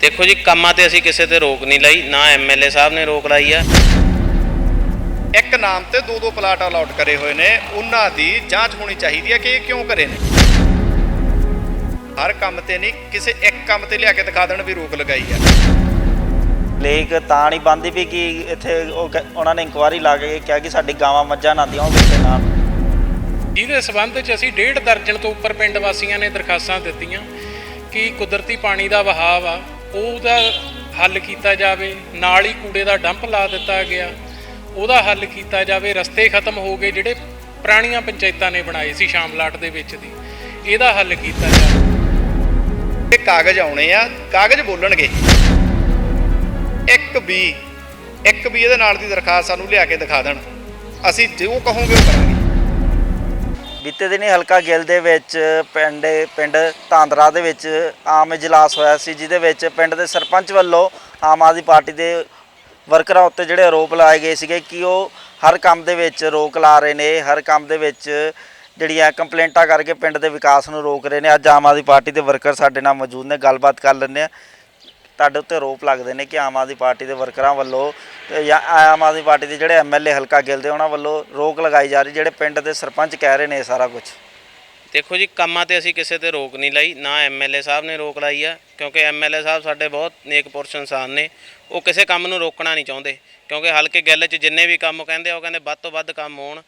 ਦੇਖੋ ਜੀ ਕੰਮਾਂ ਤੇ ਅਸੀਂ ਕਿਸੇ ਤੇ ਰੋਕ ਨਹੀਂ ਲਈ ਨਾ ਐਮਐਲਏ ਸਾਹਿਬ ਨੇ ਰੋਕ ਲਾਈ ਆ। ਇੱਕ ਨਾਮ ਤੇ ਦੋ ਦੋ ਪਲਾਟ ਅਲਾਟ ਕਰੇ ਹੋਏ ਨੇ ਉਹਨਾਂ ਦੀ ਜਾਂਚ ਹੋਣੀ ਚਾਹੀਦੀ ਹੈ ਕਿ ਇਹ ਕਿਉਂ ਕਰੇ ਨੇ। ਹਰ ਕੰਮ ਤੇ ਨਹੀਂ ਕਿਸੇ ਇੱਕ ਕੰਮ ਤੇ ਲਿਆ ਕੇ ਦਿਖਾ ਦੇਣ ਵੀ ਰੋਕ ਲਗਾਈ ਹੈ ਲੇਕ ਤਾਂ ਨਹੀਂ ਬੰਦੀ ਵੀ ਕਿ ਇੱਥੇ ਉਹਨਾਂ ਨੇ ਇਨਕੁਆਰੀ ਲਾ ਕੇ ਕਿਹਾ ਕਿ ਸਾਡੀ ਗਾਵਾਂ ਮੱਝਾਂ ਨਾਂਦੀਆਂ ਉਹ ਕਿੱਥੇ ਨਾਲ। ਜਿਹਦੇ ਸਬੰਧ 'ਚ ਅਸੀਂ ਡੇਢ ਦਰਜਨ ਤੋਂ ਉੱਪਰ ਪਿੰਡ ਵਾਸੀਆਂ ਨੇ ਦਰਖਾਸਤਾਂ ਦਿੱਤੀਆਂ ਕਿ ਕੁਦਰਤੀ ਪਾਣੀ ਦਾ ਵਹਾਅ ਆ ਉਹਦਾ ਹੱਲ ਕੀਤਾ ਜਾਵੇ, ਨਾਲ ਹੀ ਕੂੜੇ ਦਾ ਡੰਪ ਲਾ ਦਿੱਤਾ ਗਿਆ। ਉਹਦਾ ਹੱਲ ਕੀਤਾ ਜਾਵੇ, ਰਸਤੇ ਖਤਮ ਹੋ ਗਏ ਜਿਹੜੇ ਪੁਰਾਣੀਆਂ ਪੰਚਾਇਤਾਂ ਨੇ ਬਣਾਏ ਸੀ ਸ਼ਾਮਲਾਟ ਦੇ ਵਿੱਚ ਦੀ। ਇਹਦਾ ਹੱਲ ਕੀਤਾ ਜਾਵੇ। ਇਹ ਕਾਗਜ਼ ਆਉਣੇ ਆ, ਕਾਗਜ਼ ਬੋਲਣਗੇ। ਇੱਕ ਵੀ ਇੱਕ ਵੀ ਇਹਦੇ ਨਾਲ ਦੀ ਦਰਖਾਸਤ ਸਾਨੂੰ ਲਿਆ ਕੇ ਦਿਖਾ ਦੇਣ। ਅਸੀਂ ਜੋ ਕਹੋਗੇ ਉਹ ਕਰਾਂਗੇ। ਬੀਤੇ ਦਿਨੀ ਹਲਕਾ ਗਿੱਲ ਦੇ ਵਿੱਚ ਪਿੰਡ ਪਿੰਡ ਤਾਂਦਰਾ ਦੇ ਵਿੱਚ ਆਮ ਇਜਲਾਸ ਹੋਇਆ ਸੀ, ਜਿਹਦੇ ਵਿੱਚ ਪਿੰਡ ਦੇ ਸਰਪੰਚ ਵੱਲੋਂ ਆਮ ਆਦਮੀ ਪਾਰਟੀ ਦੇ ਵਰਕਰਾਂ ਉੱਤੇ ਜਿਹੜੇ ਆਰੋਪ ਲਾਏ ਗਏ ਸੀਗੇ ਕਿ ਉਹ ਹਰ ਕੰਮ ਦੇ ਵਿੱਚ ਰੋਕ ਲਾ ਰਹੇ ਨੇ, ਹਰ ਕੰਮ ਦੇ ਵਿੱਚ ਜਿਹੜੀਆਂ ਕੰਪਲੇਂਟਾਂ ਕਰਕੇ ਪਿੰਡ ਦੇ ਵਿਕਾਸ ਨੂੰ ਰੋਕ ਰਹੇ ਨੇ। ਅੱਜ ਆਮ ਆਦਮੀ ਪਾਰਟੀ ਦੇ ਵਰਕਰ ਸਾਡੇ ਨਾਲ ਮੌਜੂਦ ਨੇ, ਗੱਲਬਾਤ ਕਰ ਲੈਂਦੇ ਆ ਤੁਹਾਡੇ ਉੱਤੇ ਆਰੋਪ ਲੱਗਦੇ ਨੇ ਕਿ ਆਮ ਆਦਮੀ ਪਾਰਟੀ ਦੇ ਵਰਕਰਾਂ ਵੱਲੋਂ ਜਾਂ ਆਮ ਆਦਮੀ ਪਾਰਟੀ ਦੇ ਜਿਹੜੇ ਐਮਐਲਏ ਹਲਕਾ ਗਿੱਲ ਦੇ ਉਹਨਾਂ ਵੱਲੋਂ ਰੋਕ ਲਗਾਈ ਜਾ ਰਹੀ, ਜਿਹੜੇ ਪਿੰਡ ਦੇ ਸਰਪੰਚ ਕਹਿ ਰਹੇ ਨੇ ਇਹ ਸਾਰਾ ਕੁਝ ਦੇਖੋ ਜੀ, ਕੰਮਾਂ ਤੇ ਅਸੀਂ ਕਿਸੇ ਤੇ ਰੋਕ ਨਹੀਂ ਲਾਈ, ਨਾ ਐਮਐਲਏ ਸਾਹਿਬ ਨੇ ਰੋਕ ਲਾਈ ਆ, ਕਿਉਂਕਿ ਐਮਐਲਏ ਸਾਹਿਬ ਸਾਡੇ ਬਹੁਤ ਨੇਕ ਪੁਰਸ਼ ਇਨਸਾਨ ਨੇ, ਉਹ ਕਿਸੇ ਕੰਮ ਨੂੰ ਰੋਕਣਾ ਨਹੀਂ ਚਾਹੁੰਦੇ, ਕਿਉਂਕਿ ਹਲਕੇ ਗਿੱਲ 'ਚ ਜਿੰਨੇ ਵੀ ਕੰਮ ਕਹਿੰਦੇ ਆ, ਉਹ ਕਹਿੰਦੇ ਵੱਧ ਤੋਂ ਵੱਧ ਕੰਮ ਹੋਣ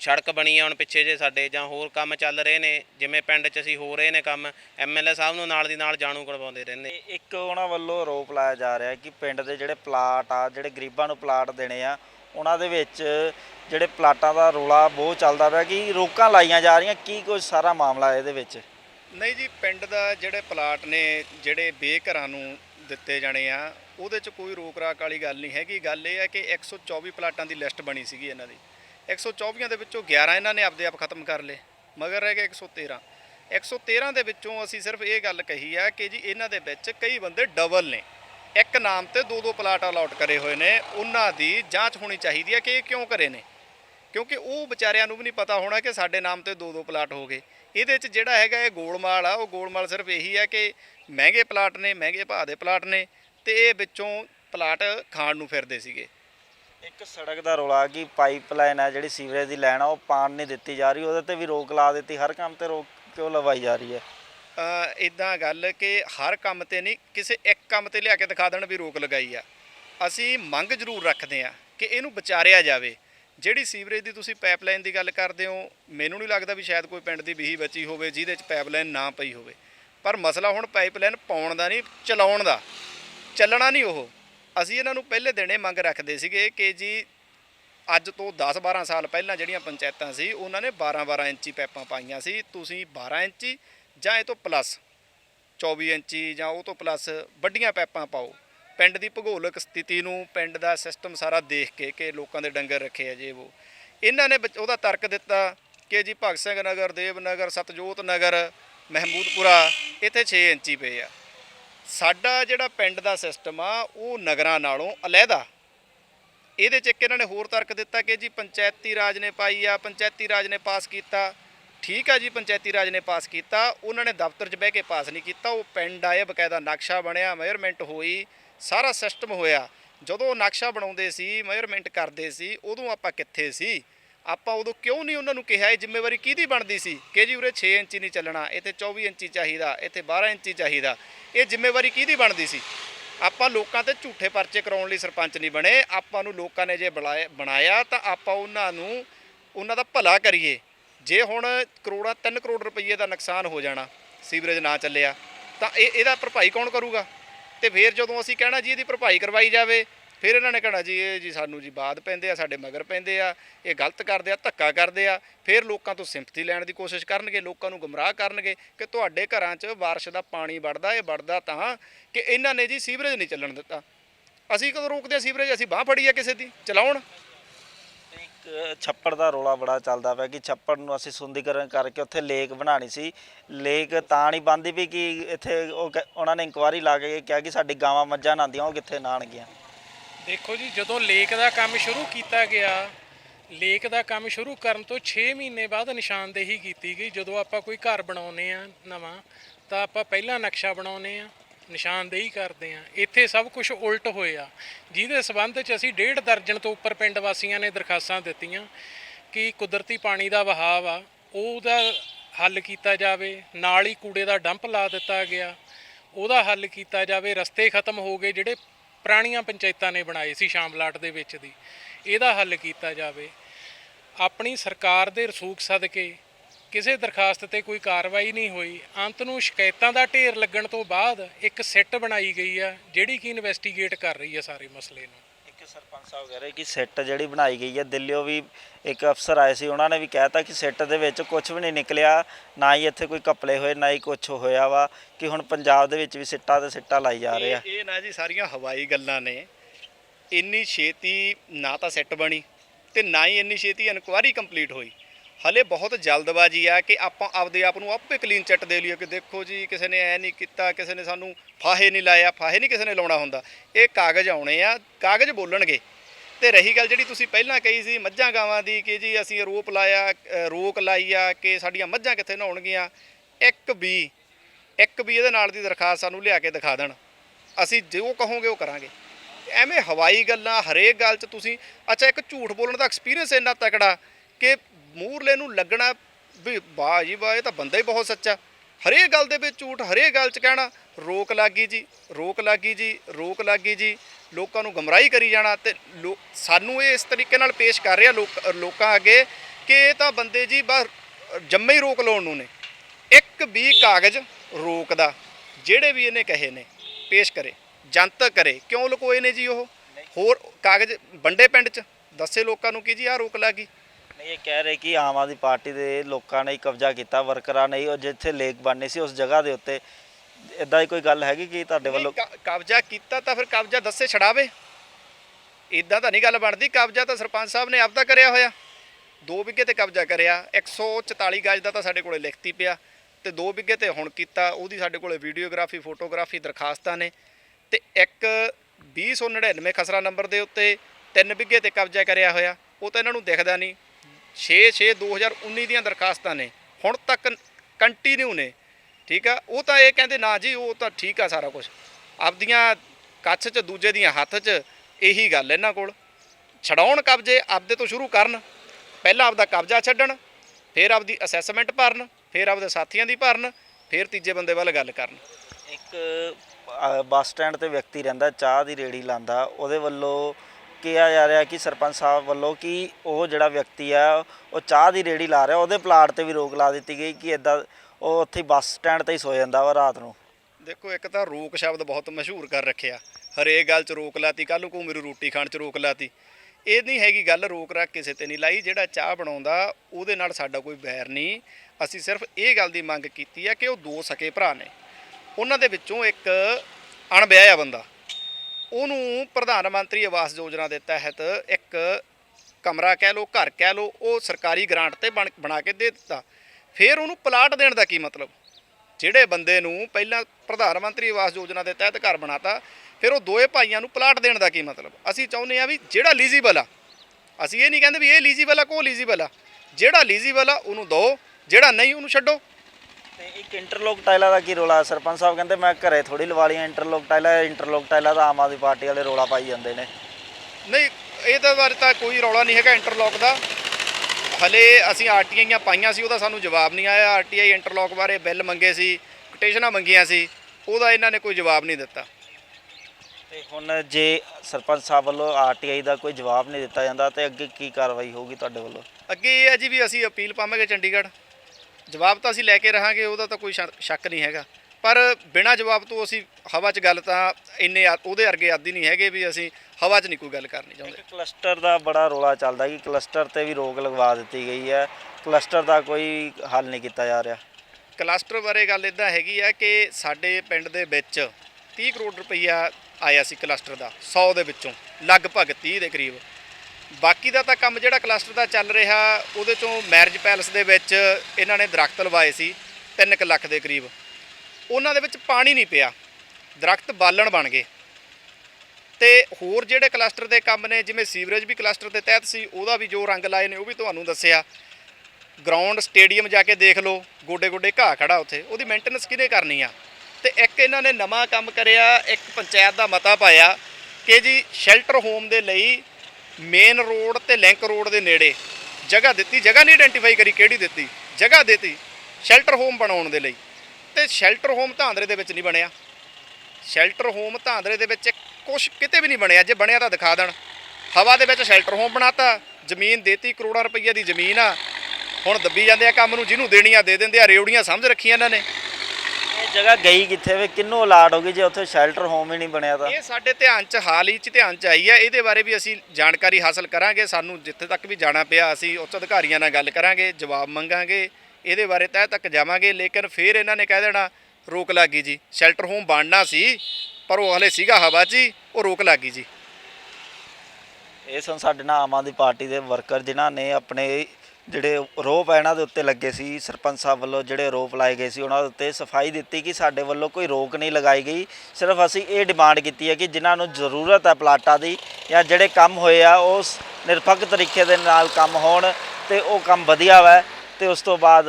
ਸੜਕ ਬਣੀ ਆ ਹੁਣ ਪਿੱਛੇ ਜੇ ਸਾਡੇ ਜਾਂ ਹੋਰ ਕੰਮ ਚੱਲ ਰਹੇ ਨੇ ਜਿਵੇਂ ਪਿੰਡ 'ਚ ਅਸੀਂ ਹੋ ਰਹੇ ਨੇ ਕੰਮ ਐਮਐਲਏ ਸਾਹਿਬ ਨੂੰ ਨਾਲ ਦੀ ਨਾਲ ਜਾਣੂ ਕਰਵਾਉਂਦੇ ਰਹਿੰਦੇ। ਇੱਕ ਉਹਨਾਂ ਵੱਲੋਂ ਆਰੋਪ ਲਾਇਆ ਜਾ ਰਿਹਾ ਕਿ ਪਿੰਡ ਦੇ ਜਿਹੜੇ ਪਲਾਟ ਆ ਜਿਹੜੇ ਗਰੀਬਾਂ ਨੂੰ ਪਲਾਟ ਦੇਣੇ ਆ ਉਹਨਾਂ ਦੇ ਵਿੱਚ ਜਿਹੜੇ ਪਲਾਟਾਂ ਦਾ ਰੋਲਾ ਬਹੁਤ ਚੱਲਦਾ ਪਿਆ ਕਿ ਰੋਕਾਂ ਲਾਈਆਂ ਜਾ ਰਹੀਆਂ ਕੀ ਕੁਝ ਸਾਰਾ ਮਾਮਲਾ ਇਹਦੇ ਵਿੱਚ? ਨਹੀਂ ਜੀ ਪਿੰਡ ਦਾ ਜਿਹੜੇ ਪਲਾਟ ਨੇ ਜਿਹੜੇ ਬੇਘਰਾਂ ਨੂੰ ਦਿੱਤੇ ਜਾਣੇ ਆ ਉਹਦੇ 'ਚ ਕੋਈ ਰੋਕ ਰਾਕ ਵਾਲੀ ਗੱਲ ਨਹੀਂ ਹੈਗੀ। ਗੱਲ ਇਹ ਹੈ ਕਿ 124 ਪਲਾਟਾਂ ਦੀ ਲਿਸਟ ਬਣੀ ਸੀਗੀ ਇਹਨਾਂ ਦੀ। 124 ਦੇ ਵਿੱਚੋਂ 11 ਇਹਨਾਂ ਨੇ ਆਪਦੇ ਆਪ ਖਤਮ ਕਰ ਲਏ, ਮਗਰ ਰਹਿ ਗਏ 113 113 ਦੇ ਵਿੱਚੋਂ ਅਸੀਂ ਸਿਰਫ ਇਹ ਗੱਲ ਕਹੀ ਆ ਕਿ ਜੀ ਇਹਨਾਂ ਦੇ ਵਿੱਚ ਕਈ ਬੰਦੇ ਡਬਲ ਨੇ। ਇੱਕ ਨਾਮ ਤੇ ਦੋ ਦੋ ਪਲਾਟ ਅਲਾਟ ਕਰੇ ਹੋਏ ਨੇ, ਉਹਨਾਂ ਦੀ ਜਾਂਚ ਹੋਣੀ ਚਾਹੀਦੀ ਹੈ ਕਿ ਇਹ ਕਿਉਂ ਕਰੇ ਨੇ। ਕਿਉਂਕਿ ਉਹ ਵਿਚਾਰਿਆਂ ਨੂੰ ਵੀ ਨਹੀਂ ਪਤਾ ਹੋਣਾ ਕਿ ਸਾਡੇ ਨਾਮ ਤੇ ਦੋ ਦੋ ਪਲਾਟ ਹੋ ਗਏ। ਇਹਦੇ ਵਿੱਚ ਜਿਹੜਾ ਹੈਗਾ ਇਹ ਗੋਲਮਾਲ ਆ, ਉਹ ਗੋਲਮਾਲ ਸਿਰਫ ਇਹੀ ਹੈ ਕਿ ਮਹਿੰਗੇ ਪਲਾਟ ਨੇ, ਮਹਿੰਗੇ ਭਾਅ ਦੇ ਪਲਾਟ ਨੇ ਤੇ ਇਹ ਵਿੱਚੋਂ ਪਲਾਟ ਖਾਣ ਨੂੰ ਫਿਰਦੇ ਸੀਗੇ। ਇੱਕ ਸੜਕ ਦਾ ਰੋਲਾ ਕਿ ਪਾਈਪਲਾਈਨ ਹੈ, ਜਿਹੜੀ ਸੀਵਰੇਜ ਦੀ ਲਾਈਨ ਆ, ਉਹ ਪਾਣ ਨਹੀਂ ਦਿੱਤੀ ਜਾ ਰਹੀ, ਉਹਦੇ ਤੇ ਵੀ ਰੋਕ ਲਾ ਦਿੱਤੀ, ਹਰ ਕੰਮ ਤੇ ਰੋਕ ਕਿਉਂ ਲਵਾਈ ਜਾ ਰਹੀ ਹੈ? ਇਦਾਂ ਗੱਲ ਕਿ ਹਰ ਕੰਮ ਤੇ ਨਹੀਂ, ਕਿਸੇ ਇੱਕ ਕੰਮ ਤੇ ਲਿਆ ਕੇ ਦਿਖਾ ਦੇਣ ਵੀ ਰੋਕ ਲਗਾਈ ਆ। ਅਸੀਂ ਮੰਗ ਜ਼ਰੂਰ ਰੱਖਦੇ ਆ ਕਿ ਇਹਨੂੰ ਵਿਚਾਰਿਆ ਜਾਵੇ। ਜਿਹੜੀ ਸੀਵਰੇਜ ਦੀ ਤੁਸੀਂ ਪਾਈਪਲਾਈਨ ਦੀ ਗੱਲ ਕਰਦੇ ਹੋ, ਮੈਨੂੰ ਨਹੀਂ ਲੱਗਦਾ ਵੀ ਸ਼ਾਇਦ ਕੋਈ ਪਿੰਡ ਦੀ ਬੀਹੀ ਬਚੀ ਹੋਵੇ, ਜਿਹਦੇ 'ਚ ਪਾਈਪਲਾਈਨ ਨਾ ਪਈ ਹੋਵੇ। ਪਰ ਮਸਲਾ ਹੁਣ ਪਾਈਪਲਾਈਨ ਪਾਉਣ ਦਾ ਨਹੀਂ, ਚਲਾਉਣ ਦਾ। ਚੱਲਣਾ ਨਹੀਂ ਉਹ। ਅਸੀਂ ਇਹਨਾਂ ਨੂੰ ਪਹਿਲੇ ਦਿਨੇ ਮੰਗ ਰੱਖਦੇ ਸੀਗੇ ਕਿ ਜੀ ਅੱਜ ਤੋਂ 10-12 ਸਾਲ ਪਹਿਲਾਂ ਜਿਹੜੀਆਂ ਪੰਚਾਇਤਾਂ ਸੀ, ਉਹਨਾਂ ਨੇ 12-12 ਇੰਚੀ ਪੈਪਾਂ ਪਾਈਆਂ ਸੀ। ਤੁਸੀਂ 12 ਇੰਚੀ ਜਾਂ ਇਹ ਤੋਂ ਪਲੱਸ 24 ਇੰਚੀ ਜਾਂ ਉਹ ਤੋਂ ਪਲੱਸ ਵੱਡੀਆਂ ਪੈਪਾਂ ਪਾਓ। ਪਿੰਡ ਦੀ ਭੂਗੋਲਿਕ ਸਥਿਤੀ ਨੂੰ, ਪਿੰਡ ਦਾ ਸਿਸਟਮ ਸਾਰਾ ਦੇਖ ਕੇ ਕਿ ਲੋਕਾਂ ਦੇ ਡੰਗਰ ਰੱਖੇ ਆ ਜੇ ਉਹ ਇਹਨਾਂ ਨੇ ਵਿੱਚ ਉਹਦਾ ਤਰਕ ਦਿੱਤਾ ਕਿ ਜੀ ਭਗਤ ਸਿੰਘ ਨਗਰ ਦੇਵਨਗਰ ਸਤਜੋਤ ਨਗਰ, ਮਹਿਮੂਦਪੁਰਾ, ਇੱਥੇ 6 ਇੰਚੀ ਪਏ ਆ। ਸਾਡਾ ਜਿਹੜਾ ਪਿੰਡ ਦਾ ਸਿਸਟਮ ਆ, ਉਹ ਨਗਰਾਂ ਨਾਲੋਂ ਅਲੱਗਾ ਇਹਦੇ ਚ ਇੱਕ ਇਹਨਾਂ ਨੇ ਹੋਰ ਤਰਕ ਦਿੱਤਾ ਕਿ ਜੀ ਪੰਚਾਇਤੀ ਰਾਜ ਨੇ ਪਾਈ ਆ, ਪੰਚਾਇਤੀ ਰਾਜ ਨੇ ਪਾਸ ਕੀਤਾ। ਠੀਕ ਆ ਜੀ, ਪੰਚਾਇਤੀ ਰਾਜ ਨੇ ਪਾਸ ਕੀਤਾ। ਉਹਨਾਂ ਨੇ ਦਫ਼ਤਰ 'ਚ ਬਹਿ ਕੇ ਪਾਸ ਨਹੀਂ ਕੀਤਾ। ਉਹ ਪਿੰਡ ਆਏ, ਬਕਾਇਦਾ ਨਕਸ਼ਾ ਬਣਿਆ ਮੇਅਰਮੈਂਟ ਹੋਈ, ਸਾਰਾ ਸਿਸਟਮ ਹੋਇਆ। ਜਦੋਂ ਉਹ ਨਕਸ਼ਾ ਬਣਾਉਂਦੇ ਸੀ ਮੇਅਰਮੈਂਟ ਕਰਦੇ ਸੀ, ਉਦੋਂ ਆਪਾਂ ਕਿੱਥੇ ਸੀ? ਆਪਾਂ ਉਦੋਂ ਕਿਉਂ ਨਹੀਂ ਉਹਨਾਂ ਨੂੰ ਕਿਹਾ ਇਹ ਜ਼ਿੰਮੇਵਾਰੀ ਕਿਹਦੀ ਬਣਦੀ ਸੀ? ਕਿ ਜੀ ਉਰੇ 6 ਇੰਚੀ ਨਹੀਂ ਚੱਲਣਾ, ਇੱਥੇ 24 ਇੰਚੀ ਚਾਹੀਦਾ, ਇੱਥੇ 12 ਇੰਚੀ ਚਾਹੀਦਾ। ਇਹ ਜ਼ਿੰਮੇਵਾਰੀ ਕਿਹਦੀ ਬਣਦੀ ਸੀ? ਆਪਾਂ ਲੋਕਾਂ ਤੇ ਝੂਠੇ ਪਰਚੇ ਕਰਾਉਣ ਲਈ ਸਰਪੰਚ ਨਹੀਂ ਬਣੇ। ਆਪਾਂ ਨੂੰ ਲੋਕਾਂ ਨੇ ਜੇ ਬੁਲਾਇਆ, ਬਣਾਇਆ ਤਾਂ ਆਪਾਂ ਉਹਨਾਂ ਨੂੰ, ਉਹਨਾਂ ਦਾ ਭਲਾ ਕਰੀਏ। ਜੇ ਹੁਣ ਕਰੋੜਾਂ 3 ਕਰੋੜ ਰੁਪਏ ਦਾ ਨੁਕਸਾਨ ਹੋ ਜਾਣਾ, ਸੀਵਰੇਜ ਨਾ ਚੱਲਿਆ, ਤਾਂ ਇਹ, ਇਹਦਾ ਭਰਪਾਈ ਕੌਣ ਕਰੂਗਾ? ਤੇ ਫਿਰ ਜਦੋਂ ਅਸੀਂ ਕਹਿਣਾ ਜੀ ਇਹਦੀ ਭਰਪਾਈ ਕਰਵਾਈ ਜਾਵੇ ਫਿਰ ਇਹਨਾਂ ਨੇ ਕਹਿਣਾ ਜੀ, ਇਹ ਜੀ ਸਾਨੂੰ ਜੀ ਬਾਦ ਪੈਂਦੇ ਆ, ਸਾਡੇ ਮਗਰ ਪੈਂਦੇ ਆ, ਇਹ ਗਲਤ ਕਰਦੇ ਆ, ਧੱਕਾ ਕਰਦੇ ਆ, ਫਿਰ ਲੋਕਾਂ ਤੋਂ ਸਿੰਪਥੀ ਲੈਣ ਦੀ ਕੋਸ਼ਿਸ਼ ਕਰਨਗੇ, ਲੋਕਾਂ ਨੂੰ ਗੁੰਮਰਾਹ ਕਰਨਗੇ ਕਿ ਤੁਹਾਡੇ ਘਰਾਂ 'ਚ ਬਾਰਿਸ਼ ਦਾ ਪਾਣੀ ਵੜਦਾ ਇਹ ਵੜਦਾ ਤਾਂ ਕਿ ਇਹਨਾਂ ਨੇ ਜੀ ਸੀਵਰੇਜ ਨਹੀਂ ਚੱਲਣ ਦਿੱਤਾ। ਅਸੀਂ ਕਦੋਂ ਰੋਕਦੇ ਆ ਸੀਵਰੇਜ? ਅਸੀਂ ਬਾਹ ਫੜੀ ਆ ਕਿਸੇ ਦੀ, ਚਲਾਉਣ। ਇੱਕ ਛੱਪੜ ਦਾ ਰੋਲਾ ਬੜਾ ਚੱਲਦਾ ਪਿਆ ਕਿ ਛੱਪੜ ਨੂੰ ਅਸੀਂ ਸੁੰਦੀਕਰਨ ਕਰਕੇ ਉੱਥੇ ਲੇਕ ਬਣਾਣੀ ਸੀ। ਲੇਕ ਤਾਂ ਨਹੀਂ ਬੰਦੀ ਵੀ ਕਿ ਇੱਥੇ ਉਹ ਕ- ਉਹਨਾਂ ਨੇ ਇਨਕੁਆਰੀ ਲਾ ਕੇ ਕਿਹਾ ਕਿ ਸਾਡੀ ਗਾਵਾਂ ਮੱਝਾਂ ਨਾਂਦੀਆਂ ਉਹ ਕਿੱਥੇ ਨਾਣਗੀਆਂ ਦੇਖੋ ਜੀ, ਜਦੋਂ ਲੇਕ ਦਾ ਕੰਮ ਸ਼ੁਰੂ ਕੀਤਾ ਗਿਆ, ਲੇਕ ਦਾ ਕੰਮ ਸ਼ੁਰੂ ਕਰਨ ਤੋਂ 6 ਮਹੀਨੇ ਬਾਅਦ ਨਿਸ਼ਾਨਦੇਹੀ ਕੀਤੀ ਗਈ। ਜਦੋਂ ਆਪਾਂ ਕੋਈ ਘਰ ਬਣਾਉਨੇ ਆ ਨਵਾਂ, ਤਾਂ ਆਪਾਂ ਪਹਿਲਾਂ ਨਕਸ਼ਾ ਬਣਾਉਨੇ ਆ ਨਿਸ਼ਾਨਦੇਹੀ ਕਰਦੇ ਆ ਇੱਥੇ ਸਭ ਕੁਝ ਉਲਟ ਹੋਇਆ। ਜਿਹਦੇ ਸਬੰਧ 'ਚ ਅਸੀਂ ਡੇਢ ਦਰਜਨ ਤੋਂ ਉੱਪਰ ਪਿੰਡ ਵਾਸੀਆਂ ਨੇ ਦਰਖਾਸਤਾਂ ਦਿੱਤੀਆਂ ਕਿ ਕੁਦਰਤੀ ਪਾਣੀ ਦਾ ਵਹਾਅ ਆ, ਉਹਦਾ ਹੱਲ ਕੀਤਾ ਜਾਵੇ। ਨਾਲ ਹੀ ਕੂੜੇ ਦਾ ਡੰਪ ਲਾ ਦਿੱਤਾ ਗਿਆ। ਉਹਦਾ ਹੱਲ ਕੀਤਾ ਜਾਵੇ। ਰਸਤੇ ਖਤਮ ਹੋ ਗਏ ਜਿਹੜੇ ਪੁਰਾਣੀਆਂ ਪੰਚਾਇਤਾਂ ਨੇ ਬਣਾਏ ਸੀ ਸ਼ਾਮਲਾਟ ਦੇ ਵਿੱਚ ਦੀ। ਇਹਦਾ ਹੱਲ ਕੀਤਾ ਜਾਵੇ। ਆਪਣੀ ਸਰਕਾਰ ਦੇ ਰਸੂਖ ਸਦਕੇ ਕਿਸੇ ਦਰਖਾਸਤ ਤੇ ਕੋਈ ਕਾਰਵਾਈ ਨਹੀਂ ਹੋਈ। ਅੰਤ ਨੂੰ ਸ਼ਿਕਾਇਤਾਂ ਦਾ ਢੇਰ ਲੱਗਣ ਤੋਂ ਬਾਅਦ ਇੱਕ ਸੈੱਟ ਬਣਾਈ ਗਈ ਆ, ਜਿਹੜੀ ਕਿ ਇਨਵੈਸਟੀਗੇਟ ਕਰ ਰਹੀ ਆ ਸਾਰੇ ਮਸਲੇ ਨੂੰ। ਸਰਪੰਚ ਸਾਹਿਬ ਕਹਿ ਰਹੇ ਕਿ ਸੈੱਟ ਜਿਹੜੀ ਬਣਾਈ ਗਈ ਹੈ, ਦਿੱਲੀੋਂ ਵੀ ਇੱਕ ਅਫਸਰ ਆਏ ਸੀ, ਉਹਨਾਂ ਨੇ ਵੀ ਕਹਿਤਾ ਕਿ ਸੈੱਟ ਦੇ ਵਿੱਚ ਕੁਝ ਵੀ ਨਹੀਂ ਨਿਕਲਿਆ, ਨਾ ਹੀ ਇੱਥੇ ਕੋਈ ਕਪਲੇ ਹੋਏ, ਨਾ ਹੀ ਕੁਝ ਹੋਇਆ ਵਾ ਕਿ ਹੁਣ ਪੰਜਾਬ ਦੇ ਵਿੱਚ ਵੀ ਸਿੱਟਾ ਤੇ ਸਿੱਟਾ ਲਾਈ ਜਾ ਰਹੇ ਆ। ਇਹ ਇਹ ਨਾ ਜੀ ਸਾਰੀਆਂ ਹਵਾਈ ਗੱਲਾਂ ਨੇ, ਇੰਨੀ ਛੇਤੀ ਨਾ ਤਾਂ ਸੈੱਟ ਬਣੀ ਤੇ ਨਾ ਹੀ ਇੰਨੀ ਛੇਤੀ ਇਨਕੁਆਰੀ ਕੰਪਲੀਟ ਹੋਈ। ਹਲੇ ਬਹੁਤ ਜਲਦਬਾਜ਼ੀ ਆ ਕਿ ਆਪਾਂ ਆਪਦੇ ਆਪ ਨੂੰ ਆਪੇ ਕਲੀਨ ਚਿੱਟ ਦੇ ਲਈਏ ਕਿ ਦੇਖੋ ਜੀ, ਕਿਸੇ ਨੇ ਐ ਨਹੀਂ ਕੀਤਾ, ਕਿਸੇ ਨੇ ਸਾਨੂੰ ਫਾਹੇ ਨਹੀਂ ਲਾਇਆ, ਫਾਹੇ ਨਹੀਂ ਕਿਸੇ ਨੇ ਲਾਉਣਾ ਹੁੰਦਾ। ਇਹ ਕਾਗਜ਼ ਆਉਣੇ ਆ, ਕਾਗਜ਼ ਬੋਲਣਗੇ। ਤੇ ਰਹੀ ਗੱਲ ਜਿਹੜੀ ਤੁਸੀਂ ਪਹਿਲਾਂ ਕਹੀ ਸੀ, ਮੱਝਾਂ ਗਾਵਾਂ ਦੀ ਕਿ ਜੀ ਅਸੀਂ ਰੋਪ ਲਾਇਆ ਰੋਕ ਲਾਈ ਆ ਕਿ ਸਾਡੀਆਂ ਮੱਝਾਂ ਕਿੱਥੇ ਨਹਾਉਣਗੀਆਂ ਇੱਕ ਵੀ ਇੱਕ ਵੀ ਇਹਦੇ ਨਾਲ ਦੀ ਦਰਖਾਸਤ ਸਾਨੂੰ ਲਿਆ ਕੇ ਦਿਖਾ ਦੇਣ। ਅਸੀਂ ਜੋ ਕਹੋਗੇ ਉਹ ਕਰਾਂਗੇ। ਐਵੇਂ ਹਵਾਈ ਗੱਲਾਂ ਹਰੇਕ ਗੱਲ 'ਚ ਤੁਸੀਂ, ਅੱਛਾ ਇੱਕ ਝੂਠ ਬੋਲਣ ਦਾ ਐਕਸਪੀਰੀਅੰਸ ਇੰਨਾ ਤਕੜਾ ਕਿ ਮੂਰਲੇ ਨੂੰ ਲੱਗਣਾ ਵੀ ਵਾਹ ਜੀ ਵਾਹ, ਇਹ ਤਾਂ ਬੰਦਾ ਹੀ ਬਹੁਤ ਸੱਚਾ। ਹਰੇਕ ਗੱਲ ਦੇ ਵਿੱਚ ਝੂਠ, ਹਰੇਕ ਗੱਲ 'ਚ ਕਹਿਣਾ, ਰੋਕ ਲੱਗੀ ਜੀ, ਰੋਕ ਲੱਗੀ ਜੀ, ਰੋਕ ਲੱਗੀ ਜੀ, ਲੋਕਾਂ ਨੂੰ ਗਮਰਾਹੀ ਕਰੀ ਜਾਣਾ ਤੇ ਲੋ- ਸਾਨੂੰ ਇਹ ਇਸ ਤਰੀਕੇ ਨਾਲ ਪੇਸ਼ ਕਰ ਰਿਹਾ ਲੋਕ, ਲੋਕਾਂ ਅੱਗੇ ਕਿ ਇਹ ਤਾਂ ਬੰਦੇ ਜੀ ਬਸ ਜੰਮੇ ਹੀ ਰੋਕ ਲਾਉਣ ਨੂੰ ਨੇ। ਇੱਕ ਵੀ ਕਾਗਜ਼ ਰੋਕ ਦਾ ਜਿਹੜੇ ਵੀ ਇਹਨੇ ਕਹੇ ਨੇ, ਪੇਸ਼ ਕਰੇ, ਜਨਤਕ ਕਰੇ, ਕਿਉਂ ਲੁਕੋਏ ਨੇ ਜੀ ਉਹ? ਹੋਰ ਕਾਗਜ਼, ਵੰਡੇ ਪਿੰਡ 'ਚ, ਦੱਸੇ ਲੋਕਾਂ ਨੂੰ ਕਿ ਜੀ ਆਹ ਰੋਕ ਲੱਗੀ। ਨਹੀਂ ਇਹ ਕਹਿ ਰਹੇ ਕਿ ਆਮ ਆਦਮੀ ਪਾਰਟੀ ਦੇ ਲੋਕਾਂ ਨੇ ਹੀ ਕਬਜ਼ਾ ਕੀਤਾ ਵਰਕਰਾਂ ਨੇ ਹੀ ਉਹ ਜਿੱਥੇ ਲੇਕ ਬਣਨੀ ਸੀ ਉਸ ਜਗ੍ਹਾ ਦੇ ਉੱਤੇ। ਇਦਾਂ ਦੀ ਕੋਈ ਗੱਲ ਹੈਗੀ ਕਿ ਤੁਹਾਡੇ ਵੱਲੋਂ? ਨਹੀਂ, ਕ- ਕਬਜ਼ਾ ਕੀਤਾ ਤਾਂ ਫਿਰ ਕਬਜ਼ਾ ਦੱਸੇ ਛਡਾਵੇ। ਇਦਾਂ ਤਾਂ ਨਹੀਂ ਗੱਲ ਬਣਦੀ ਕਬਜ਼ਾ ਤਾਂ ਸਰਪੰਚ ਸਾਹਿਬ ਨੇ ਆਪਦਾ ਕਰਿਆ ਹੋਇਆ। 2 ਵਿਗੇ ਤੇ ਕਬਜ਼ਾ ਕਰਿਆ 144 ਗਜ ਦਾ ਤਾਂ ਸਾਡੇ ਕੋਲੇ ਲਿਖਤੀ ਪਿਆ ਤੇ 2 ਵਿਗੇ ਤੇ ਹੁਣ ਕੀਤਾ ਉਹਦੀ ਸਾਡੇ ਕੋਲੇ ਵੀਡੀਓਗ੍ਰਾਫੀ ਫੋਟੋਗ੍ਰਾਫੀ ਦਰਖਾਸਤਾਂ ਨੇ। ਤੇ ਇੱਕ 2099 ਖਸਰਾ ਨੰਬਰ ਦੇ ਉੱਤੇ 3 ਵਿਗੇ ਤੇ ਕਬਜ਼ਾ ਕਰਿਆ ਹੋਇਆ ਉਹ ਤਾਂ ਇਹਨਾਂ ਨੂੰ ਦਿਖਦਾ ਨਹੀਂ। 6 6 2019 ਦੀਆਂ ਦਰਖਾਸਤਾਂ ਨੇ। ਹੁਣ ਤੱਕ ਕੰਟੀਨਿਊ ਨੇ। ਠੀਕ ਆ? ਉਹ ਤਾਂ ਇਹ ਕਹਿੰਦੇ, ਨਾ ਜੀ, ਉਹ ਤਾਂ ਠੀਕ ਆ ਸਾਰਾ ਕੁਝ ਆਪਦੀਆਂ ਕੱਛ 'ਚ, ਦੂਜੇ ਦੀਆਂ ਹੱਥ 'ਚ ਇਹੀ ਗੱਲ ਇਹਨਾਂ ਕੋਲ। ਛਡਾਉਣ ਕਬਜ਼ੇ ਆਪਦੇ ਤੋਂ ਸ਼ੁਰੂ ਕਰਨ। ਪਹਿਲਾਂ ਆਪਦਾ ਕਬਜ਼ਾ ਛੱਡਣ, ਫਿਰ ਆਪਦੀ ਅਸੈਸਮੈਂਟ ਭਰਨ, ਫਿਰ ਆਪਦੇ ਸਾਥੀਆਂ ਦੀ ਭਰਨ, ਫਿਰ ਤੀਜੇ ਬੰਦੇ ਵੱਲ ਗੱਲ ਕਰਨ। ਇੱਕ ਬੱਸ ਸਟੈਂਡ ਤੇ ਵਿਅਕਤੀ ਰਹਿੰਦਾ, ਚਾਹ ਦੀ ਰੇੜੀ ਲਾਂਦਾ, ਉਹਦੇ ਵੱਲੋਂ ਕਿਹਾ ਜਾ ਰਿਹਾ ਕਿ ਸਰਪੰਚ ਸਾਹਿਬ ਵੱਲੋਂ ਕਿ ਉਹ ਜਿਹੜਾ ਵਿਅਕਤੀ ਆ, ਉਹ ਚਾਹ ਦੀ ਰੇੜੀ ਲਾ ਰਿਹਾ, ਉਹਦੇ ਪਲਾਟ ਤੇ ਵੀ ਰੋਕ ਲਾ ਦਿੱਤੀ ਗਈ ਕਿ ਇਦਾਂ ਉਹ ਉੱਥੇ ਬੱਸ ਸਟੈਂਡ ਤੇ ਹੀ ਸੋ ਜਾਂਦਾ ਵਾ ਰਾਤ ਨੂੰ। ਦੇਖੋ, ਇੱਕ ਤਾਂ ਰੋਕ ਸ਼ਬਦ ਬਹੁਤ ਮਸ਼ਹੂਰ ਕਰ ਰੱਖਿਆ। ਹਰੇਕ ਗੱਲ 'ਚ ਰੋਕ ਲਾਤੀ ਕੱਲ ਨੂੰ ਕੋ ਮੇਰੀ ਰੋਟੀ ਖਾਣ 'ਚ ਰੋਕ ਲਾਤੀ। ਇਹ ਨਹੀਂ ਹੈਗੀ ਗੱਲ ਰੋਕ ਰੱਖ ਕਿਸੇ ਤੇ ਨਹੀਂ ਲਾਈ, ਜਿਹੜਾ ਚਾਹ ਬਣਾਉਂਦਾ, ਉਹਦੇ ਨਾਲ ਸਾਡਾ ਕੋਈ ਵੈਰ ਨਹੀਂ। ਅਸੀਂ ਸਿਰਫ ਇਹ ਗੱਲ ਦੀ ਮੰਗ ਕੀਤੀ ਹੈ ਕਿ ਉਹ ਦੋ ਸਕੇ ਭਰਾ ਨੇ। ਉਹਨਾਂ ਦੇ ਵਿੱਚੋਂ ਇੱਕ ਅਣਵਿਆਹਿਆ ਬੰਦਾ ਉਹਨੂੰ ਪ੍ਰਧਾਨ ਮੰਤਰੀ ਆਵਾਸ ਯੋਜਨਾ ਦੇ ਤਹਿਤ ਇੱਕ ਕਮਰਾ ਕਹਿ ਲਓ, ਘਰ ਕਹਿ ਲਓ, ਉਹ ਸਰਕਾਰੀ ਗ੍ਰਾਂਟ ਤੇ ਬਣ- ਬਣਾ ਕੇ ਦੇ ਦਿੱਤਾ। ਫਿਰ ਉਹਨੂੰ ਪਲਾਟ ਦੇਣ ਦਾ ਕੀ ਮਤਲਬ? ਜਿਹੜੇ ਬੰਦੇ ਨੂੰ ਪਹਿਲਾਂ ਪ੍ਰਧਾਨ ਮੰਤਰੀ ਆਵਾਸ ਯੋਜਨਾ ਦੇ ਤਹਿਤ ਘਰ ਬਣਾਤਾ, ਫਿਰ ਉਹ ਦੋਏ ਭਾਈਆਂ ਨੂੰ ਪਲਾਟ ਦੇਣ ਦਾ ਕੀ ਮਤਲਬ? ਅਸੀਂ ਚਾਹੁੰਦੇ ਆ ਵੀ ਜਿਹੜਾ ਲੀਜ਼ੀਬਲ ਆ, ਅਸੀਂ ਇਹ ਨਹੀਂ ਕਹਿੰਦੇ ਵੀ ਇਹ ਲੀਜ਼ੀਬਲ ਆ ਕੋ ਲੀਜ਼ੀਬਲ ਆ। ਜਿਹੜਾ ਲੀਜ਼ੀਬਲ ਆ ਉਹਨੂੰ ਦਿਓ, ਜਿਹੜਾ ਨਹੀਂ ਉਹਨੂੰ ਛੱਡੋ। ਤੇ ਇੱਕ ਇੰਟਰਲੋਕ ਟਾਈਲਾਂ ਦਾ ਕੀ ਰੋਲਾ? ਸਰਪੰਚ ਸਾਹਿਬ ਕਹਿੰਦੇ ਮੈਂ ਘਰੇ ਥੋੜੀ ਲਵਾ ਲਈਆਂ ਇੰਟਰਲੋਕ ਟਾਈਲਾਂ ਇੰਟਰਲੋਕ ਟਾਈਲਾਂ ਦਾ ਆਮ ਆਦਮੀ ਪਾਰਟੀ ਵਾਲੇ ਰੋਲਾ ਪਾਈ ਜਾਂਦੇ ਨੇ। ਨਹੀਂ ਇਹਦੇ ਬਾਰੇ ਤਾਂ ਕੋਈ ਰੌਲਾ ਨਹੀਂ ਹੈਗਾ ਇੰਟਰਲੌਕ ਦਾ। ਹਲੇ ਅਸੀਂ ਆਰਟੀਆਈਆਂ ਪਾਈਆਂ ਸੀ ਉਹਦਾ ਸਾਨੂੰ ਜਵਾਬ ਨਹੀਂ ਆਇਆ। ਆਰਟੀਆਈ ਇੰਟਰਲੌਕ ਬਾਰੇ ਬਿੱਲ ਮੰਗੇ ਸੀ ਕੋਟੇਸ਼ਨਾਂ ਮੰਗੀਆਂ ਸੀ ਉਹਦਾ ਇਹਨਾਂ ਨੇ ਕੋਈ ਜਵਾਬ ਨਹੀਂ ਦਿੱਤਾ। ਤੇ ਹੁਣ ਜੇ ਸਰਪੰਚ ਸਾਹਿਬ ਵੱਲੋਂ ਆਰਟੀਆਈ ਦਾ ਕੋਈ ਜਵਾਬ ਨਹੀਂ ਦਿੱਤਾ ਜਾਂਦਾ ਤੇ ਅੱਗੇ ਕੀ ਕਾਰਵਾਈ ਹੋਊਗੀ ਤੁਹਾਡੇ ਵੱਲੋਂ? ਅੱਗੇ ਇਹ ਹੈ ਜੀ ਵੀ ਅਸੀਂ ਅਪੀਲ ਪਾਵਾਂਗੇ ਚੰਡੀਗੜ੍ਹ। ਜਵਾਬ ਤਾਂ ਅਸੀਂ ਲੈ ਕੇ ਰਹਾਂਗੇ ਉਹਦਾ ਤਾਂ ਕੋਈ ਸ਼ੱਕ- ਨਹੀਂ ਹੈਗਾ। ਪਰ ਬਿਨਾਂ ਜਵਾਬ ਤੋਂ ਅਸੀਂ ਹਵਾ 'ਚ ਗੱਲ ਤਾਂ ਇੰਨੇ ਉਹਦੇ ਵਰਗੇ ਆਦੀ ਨਹੀਂ ਹੈਗੇ ਵੀ ਅਸੀਂ ਹਵਾ 'ਚ ਨਹੀਂ ਕੋਈ ਗੱਲ ਕਰਨੀ ਚਾਹੁੰਦੇ। ਕਲਸਟਰ ਦਾ ਬੜਾ ਰੋਲਾ ਚੱਲਦਾ ਕਿ ਕਲਸਟਰ ਤੇ ਵੀ ਰੋਕ ਲਗਵਾ ਦਿੱਤੀ ਗਈ ਹੈ। ਕਲਸਟਰ ਦਾ ਕੋਈ ਹੱਲ ਨਹੀਂ ਕੀਤਾ ਜਾ ਰਿਹਾ। ਕਲਸਟਰ ਬਾਰੇ ਗੱਲ ਇਦਾਂ ਹੈਗੀ ਆ ਕਿ ਸਾਡੇ ਪਿੰਡ ਦੇ ਵਿੱਚ 30 ਕਰੋੜ ਰੁਪਈਆ ਆਇਆ ਸੀ ਕਲਸਟਰ ਦਾ 100 ਦੇ ਵਿੱਚੋਂ ਲਗਭਗ 30 ਦੇ ਕਰੀਬ। ਬਾਕੀ ਦਾ ਤਾਂ ਕੰਮ ਜਿਹੜਾ ਕਲਸਟਰ ਦਾ ਚੱਲ ਰਿਹਾ, ਉਹਦੇ ਚੋਂ ਮੈਰਿਜ ਪੈਲਸ ਦੇ ਵਿੱਚ ਇਹਨਾਂ ਨੇ ਦਰਖਤ ਲਵਾਏ ਸੀ 3 ਲੱਖ ਦੇ ਕਰੀਬ। ਉਹਨਾਂ ਦੇ ਵਿੱਚ ਪਾਣੀ ਨਹੀਂ ਪਿਆ, ਦਰਖਤ ਬਾਲਣ ਬਣ ਗਏ। ਤੇ ਹੋਰ ਜਿਹੜੇ ਕਲਸਟਰ ਦੇ ਕੰਮ ਨੇ, ਜਿਵੇਂ ਸੀਵਰੇਜ ਵੀ ਕਲਸਟਰ ਦੇ ਤਹਿਤ ਸੀ, ਉਹਦਾ ਵੀ ਜੋ ਰੰਗ ਲਾਏ ਨੇ, ਉਹ ਵੀ ਤੁਹਾਨੂੰ ਦੱਸਿਆ। ਗਰਾਊਂਡ ਸਟੇਡੀਅਮ ਜਾ ਕੇ ਦੇਖ ਲਓ ਗੋਡੇ ਗੋਡੇ ਘਾਹ ਖੜਾ ਉੱਥੇ, ਉਹਦੀ ਮੇਨਟੇਨੈਂਸ ਕਿਹਨੇ ਕਰਨੀ ਆ? ਤੇ ਇੱਕ ਇਹਨਾਂ ਨੇ ਨਵਾਂ ਕੰਮ ਕਰਿਆ, ਇੱਕ ਪੰਚਾਇਤ ਦਾ ਮਤਾ ਪਾਇਆ ਕਿ ਜੀ ਸ਼ੈਲਟਰ ਹੋਮ ਦੇ ਲਈ ਮੇਨ ਰੋਡ ਤੇ ਲਿੰਕ ਰੋਡ ਦੇ ਨੇੜੇ। ਜਗ੍ਹਾ ਦਿੱਤੀ, ਜਗ੍ਹਾ ਨਹੀਂ ਆਇਡੈਂਟੀਫਾਈ ਕਰੀ ਕਿਹੜੀ ਦਿੱਤੀ। ਜਗ੍ਹਾ ਦਿੱਤੀ ਸ਼ੈਲਟਰ ਹੋਮ ਬਣਾਉਣ ਦੇ ਲਈ। ਤੇ ਸ਼ੈਲਟਰ ਹੋਮ ਧਾਂਦਰੇ ਦੇ ਵਿੱਚ ਨਹੀਂ ਬਣਿਆ। ਸ਼ੈਲਟਰ ਹੋਮ ਧਾਂਦਰੇ ਦੇ ਵਿੱਚ ਕੁਝ ਕਿਤੇ ਵੀ ਨਹੀਂ ਬਣਿਆ। ਜੇ ਬਣਿਆ ਤਾਂ ਦਿਖਾ ਦੇਣ। ਹਵਾ ਦੇ ਵਿੱਚ ਸ਼ੈਲਟਰ ਹੋਮ ਬਣਾਤਾ। ਜ਼ਮੀਨ ਦੇਤੀ, ਕਰੋੜਾਂ ਰੁਪਈਆ ਦੀ ਜ਼ਮੀਨ ਆ। ਹੁਣ ਦੱਬੀ ਜਾਂਦੇ ਆ ਕੰਮ ਨੂੰ, ਜਿਹਨੂੰ ਦੇਣੀਆਂ ਦੇ ਦਿੰਦੇ ਆ, ਰੇਵੜੀਆਂ ਸਮਝ ਰੱਖੀਆਂ ਇਹਨਾਂ ਨੇ। ਜਗ੍ਹਾ ਗਈ ਕਿੱਥੇ ਵੇ? ਕਿੰਨੂੰ ਅਲਾਟ ਹੋ ਗਈ ਜੇ ਉੱਥੇ ਸ਼ੈਲਟਰ ਹੋਮ ਹੀ ਨਹੀਂ ਬਣਿਆ ਤਾਂ? ਇਹ ਸਾਡੇ ਧਿਆਨ 'ਚ ਹਾਲ ਹੀ 'ਚ ਧਿਆਨ 'ਚ ਆਈ ਹੈ ਇਹਦੇ ਬਾਰੇ ਵੀ ਅਸੀਂ ਜਾਣਕਾਰੀ ਹਾਸਲ ਕਰਾਂਗੇ। ਸਾਨੂੰ ਜਿੱਥੇ ਤੱਕ ਵੀ ਜਾਣਾ ਪਿਆ ਅਸੀਂ ਉੱਚ ਅਧਿਕਾਰੀਆਂ ਨਾਲ ਗੱਲ ਕਰਾਂਗੇ ਜਵਾਬ ਮੰਗਾਂਗੇ। ਇਹਦੇ ਬਾਰੇ ਤਹਿ ਤੱਕ ਜਾਵਾਂਗੇ ਲੇਕਿਨ ਫਿਰ ਇਹਨਾਂ ਨੇ ਕਹਿ ਦੇਣਾ ਰੋਕ ਲੱਗੀ ਜੀ। ਸ਼ੈਲਟਰ ਹੋਮ ਬਣਨਾ ਸੀ ਪਰ ਉਹ ਹਲੇ ਸੀਗਾ ਹਵਾ 'ਚ ਹੀ ਉਹ ਰੋਕ ਲੱਗੀ ਜੀ। ਇਹ ਸਨ ਸਾਡੇ ਨਾਲ ਆਮ ਆਦਮੀ ਪਾਰਟੀ ਦੇ ਵਰਕਰ ਜਿਨ੍ਹਾਂ ਨੇ ਆਪਣੇ ਜਿਹੜੇ ਰੋਪ ਇਹਨਾਂ ਦੇ ਉੱਤੇ ਲੱਗੇ ਸੀ, ਸਰਪੰਚ ਸਾਹਿਬ ਵੱਲੋਂ ਜਿਹੜੇ ਰੋਪ ਲਾਏ ਗਏ ਸੀ, ਉਹਨਾਂ ਦੇ ਉੱਤੇ ਸਫ਼ਾਈ ਦਿੱਤੀ ਕਿ ਸਾਡੇ ਵੱਲੋਂ ਕੋਈ ਰੋਕ ਨਹੀਂ ਲਗਾਈ ਗਈ। ਸਿਰਫ ਅਸੀਂ ਇਹ ਡਿਮਾਂਡ ਕੀਤੀ ਹੈ ਕਿ ਜਿਨ੍ਹਾਂ ਨੂੰ ਜ਼ਰੂਰਤ ਹੈ ਪਲਾਟਾਂ ਦੀ ਜਾਂ ਜਿਹੜੇ ਕੰਮ ਹੋਏ ਆ ਉਸ ਨਿਰਪੱਖ ਤਰੀਕੇ ਦੇ ਨਾਲ ਕੰਮ ਹੋਣ ਤੇ ਉਹ ਕੰਮ ਵਧੀਆ ਵਾ। ਤੇ ਉਸ ਤੋਂ ਬਾਅਦ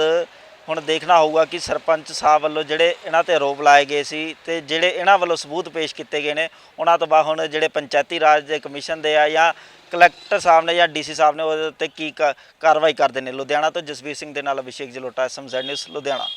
ਹੁਣ ਦੇਖਣਾ ਹੋਊਗਾ ਕਿ ਸਰਪੰਚ ਸਾਹਿਬ ਵੱਲੋਂ ਜਿਹੜੇ ਇਹਨਾਂ ਤੇ ਆਰੋਪ ਲਾਏ ਗਏ ਸੀ ਤੇ ਜਿਹੜੇ ਇਹਨਾਂ ਵੱਲੋਂ ਸਬੂਤ ਪੇਸ਼ ਕੀਤੇ ਗਏ ਨੇ, ਉਹਨਾਂ ਤੋਂ ਬਾਅਦ ਹੁਣ ਜਿਹੜੇ ਪੰਚਾਇਤੀ ਰਾਜ ਦੇ ਕਮਿਸ਼ਨ ਦੇ ਆ ਜਾਂ ਕਲੈਕਟਰ ਸਾਹਿਬ ਨੇ ਜਾਂ ਡੀਸੀ ਸਾਹਿਬ ਨੇ ਉਹਦੇ ਉੱਤੇ ਕੀ ਕਾ- ਕਾਰਵਾਈ ਕਰਦੇ ਨੇ ਲੁਧਿਆਣਾ ਤੋਂ ਜਸਵੀਰ ਸਿੰਘ ਦੇ ਨਾਲ ਅਭਿਸ਼ੇਕ ਜਲੋਟਾ ਐਸਐਮਜ਼ੈਡ ਨਿਊਜ਼ ਲੁਧਿਆਣਾ।